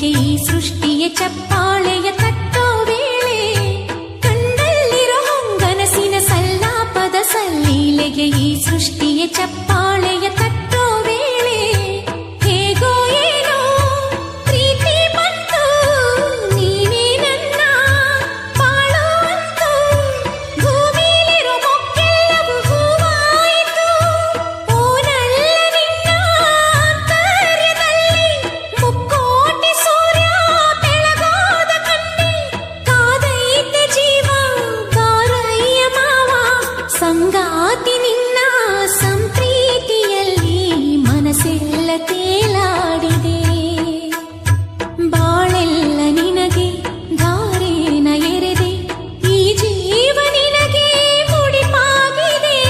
ಸೃಷ್ಟಿಯ ಚಪ್ಪಾಳೆಯ ತಟ್ಟೋ ವೇಳೆ ಕಂಡಲ್ಲಿರೋ ಸಲ್ಲಾಪದ ಸಲ್ಲೀಲೆಗೆ ಈ ಸೃಷ್ಟಿಯ ಚಪ್ಪಾಳೆಯ ಸಂಗಾತಿ ನಿನ್ನ ಸಂಪ್ರೀತಿಯಲ್ಲಿ ಮನಸ್ಸೆಲ್ಲ ತೇಲಾಡಿ.